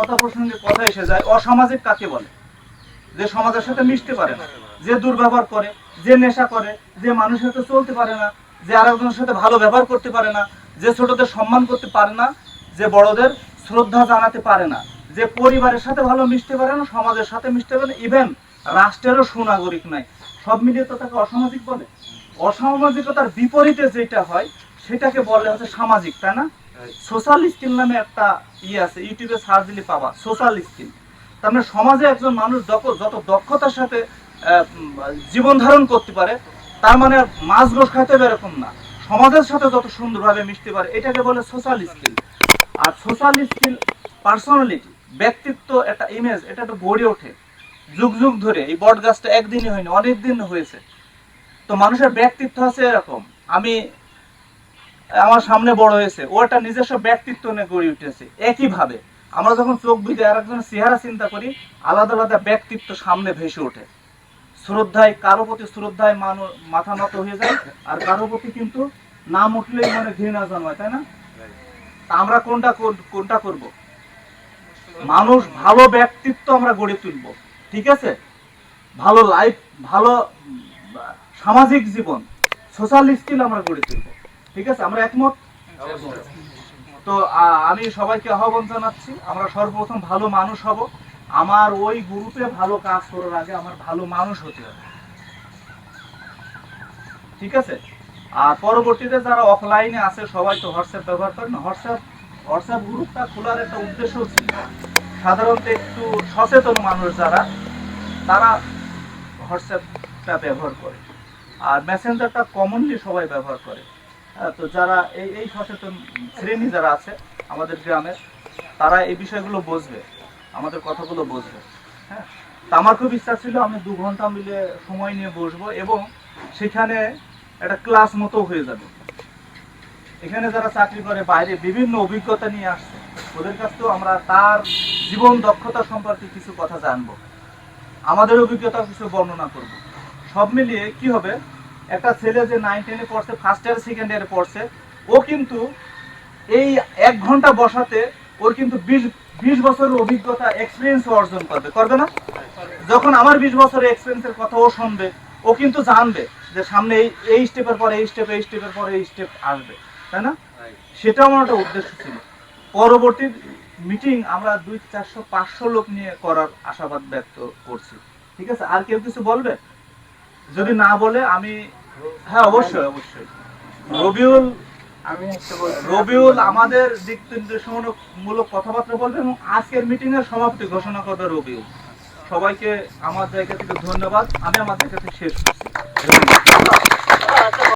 কথা প্রসঙ্গে কথা এসে যায়, অসামাজিক কাকে বলে? যে সমাজের সাথে মিশতে পারে না, যে দুর্ব্যবহার করে, যে নেশা করে, যে মানুষের সাথে চলতে পারে না, যে আরেকজনের সাথে ভালো ব্যবহার করতে পারে না, যে ছোটদের সম্মান করতে পারে না, যে বড়দের শ্রদ্ধা জানাতে পারে না, যে পরিবারের সাথে ভালো মিশতে পারে না, সমাজের সাথে মিশতে পারে না ইভেন রাষ্ট্রেরও সুনাগরিক নাই। সব মিলিয়ে তো তাকে অসামাজিক বলে। অসামাজিকতার বিপরীতে যেটা হয়, সেটাকে বলে হচ্ছে সামাজিক, তাই না? সোশ্যাল স্কিল নামে একটা ইয়ে আছে, ইউটিউবে সার্চ দিলে পাবা স্কিল তার মানে সমাজে একজন মানুষ যত দক্ষতার সাথে জীবন ধারণ করতে পারে, তার মানে মাছ গোস খাইতে হবে এরকম না। সমাজের সাথে যত সুন্দরভাবে মিশতে পারে, এটাকে বলে সোশ্যাল স্কিল। আর সোশ্যাল স্কিল পার্সোনালিটি, ব্যক্তিত্ব একটা ইমেজ এটা তো গড়ে ওঠে। যুগ যুগ ধরে, এই বট গাছটা একদিনই হয়নি, অনেক দিন হয়েছে। তো মানুষের ব্যক্তিত্ব আছে এরকম। আমি আমার সামনে বড় হয়েছে। ও একটা নিজস্ব ব্যক্তিত্ব নিয়ে গড়ে উঠেছে। একইভাবে আমরা যখন চোখ বুঝে আর একজনের চেহারা চিন্তা করি, আলাদা আলাদা ব্যক্তিত্ব সামনে ভেসে ওঠে। শ্রদ্ধায়, কারও প্রতি শ্রদ্ধায় মানুষ মাথা নত হয়ে যায়, আর কারও প্রতি কিন্তু নাম উঠলেই মানে ঘৃণা জন্মায়, তাই না? আমরা কোনটা কোনটা করব? মানুষ ভালো ব্যক্তিত্ব আমরা গড়ে তুলব, ঠিক আছে? ভালো লাইফ ভালো সামাজিক জীবন সোশ্যাল স্কিল আমরা গড়ে তুলব। ঠিক আছে? আমরা একমত? তো আমি সবাইকে আহ্বান জানাচ্ছি, আমরা সর্বপ্রথম ভালো মানুষ হব। আমার ওই গ্রুপে ভালো কাজ করার আগে আমার ভালো মানুষ হতে হবে। ঠিক আছে? আর পরবর্তীতে যারা অফলাইনে আছে, সবাই তো হোয়াটসঅ্যাপ ব্যবহার করেন। হোয়াটসঅ্যাপ হোয়াটসঅ্যাপ গ্রুপটা খোলার একটা উদ্দেশ্য ছিল সাধারণত একটু সচেতন মানুষ যারা, তারা হোয়াটসঅ্যাপটা ব্যবহার করে। আর মেসেঞ্জারটা কমনলি সবাই ব্যবহার করে। তো যারা এই এই সচেতন শ্রেণি যারা আছে আমাদের গ্রামের, তারা এই বিষয়গুলো বুঝবে, আমাদের কথাগুলো বুঝবে। হ্যাঁ? তা আমার খুব ইচ্ছা ছিল আমি দু ঘণ্টা মিলে সময় নিয়ে বসবো এবং সেখানে একটা ক্লাস মতো হয়ে যাবে। এখানে যারা চাকরি করে, বাইরে বিভিন্ন অভিজ্ঞতা নিয়ে আসছে, ওদের কাছ থেকেও আমরা তার জীবন দক্ষতা সম্পর্কে কিছু কথা জানব। আমাদের অভিজ্ঞতা কিছু বর্ণনা করব। সব মিলিয়ে কি হবে? একটা ছেলে যে নাইন টেনে পড়ছে ফার্স্ট ইয়ার সেকেন্ড ইয়ারে পড়ছে, ও কিন্তু এই এক ঘণ্টা বসাতে ওর কিন্তু বিশ বিশ বছরের অভিজ্ঞতা এক্সপিরিয়েন্স অর্জন করবে। করবে না? যখন আমার বিশ বছরের এক্সপিরিয়েন্সের কথা ও শুনবে, ও কিন্তু জানবে যে সামনে এই এই স্টেপের পরে এই স্টেপ এই স্টেপের পরে এই স্টেপ আসবে। তাই না? সেটা আমার একটা উদ্দেশ্য ছিল। পরবর্তী মিটিং আমরা দুই, চারশো, পাঁচশো লোক নিয়ে করার আশাবাদ ব্যক্ত করছি। ঠিক আছে? আর কেউ কিছু বলবে? যদি না বলে, আমি হ্যাঁ অবশ্যই অবশ্যই। রবিউল আমি রবিউল আমাদের দিক নির্দেশমূলক মূলক কথাবার্তা বলবে এবং আজকের মিটিং এর সমাপ্তি ঘোষণা করবে রবিউল। সবাইকে আমার জায়গা থেকে ধন্যবাদ। আমি আমার জায়গা থেকে শেষ করছি।